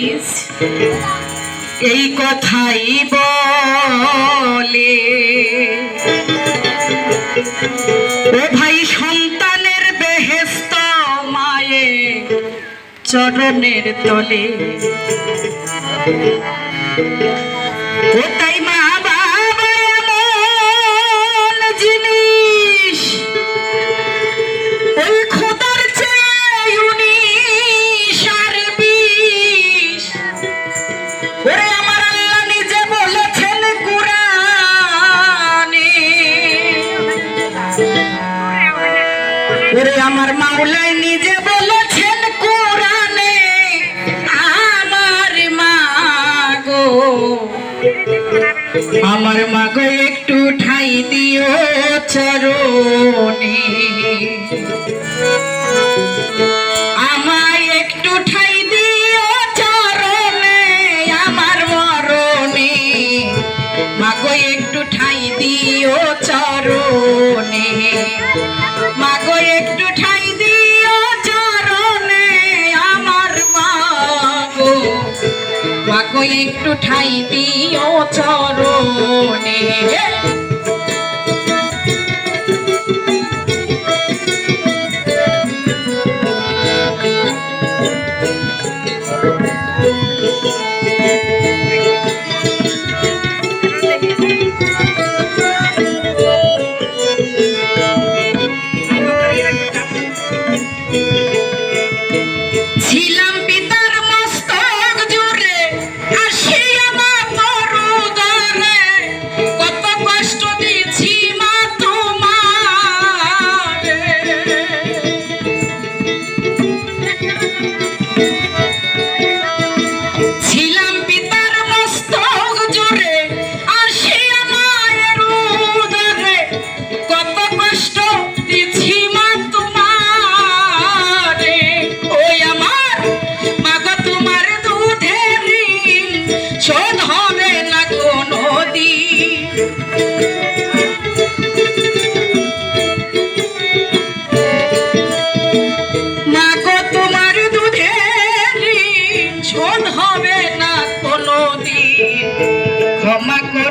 Please এই কথাই বলে। ও ভাই সন্তানের বেহেস্ত মায়ে চরণের তলে। আমার মাওলাই নিজে বলেছেন কোরআনে, আমার মা গো আমার মা গো একটু ঠাই দিও চরণে। একটু ঠাই দিও চরণে।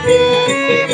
সন্তানের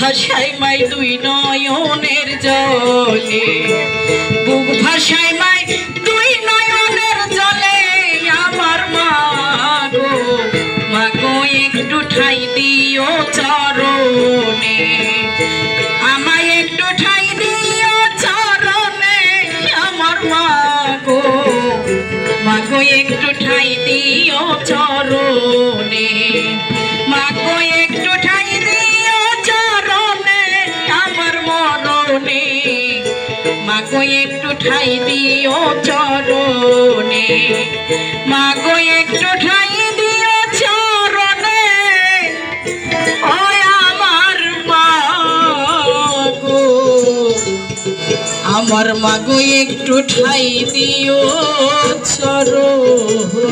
ভাষায় মাই দুই নয়নের জলে। বুক ভাষায় মাই দুই নয়নের মাগো একটু ঠাই দিও চরণে। মাগো একটু ঠাই দিও চরণে। ও আমার মা গো আমার মাগো একটু ঠাই দিও চরণে।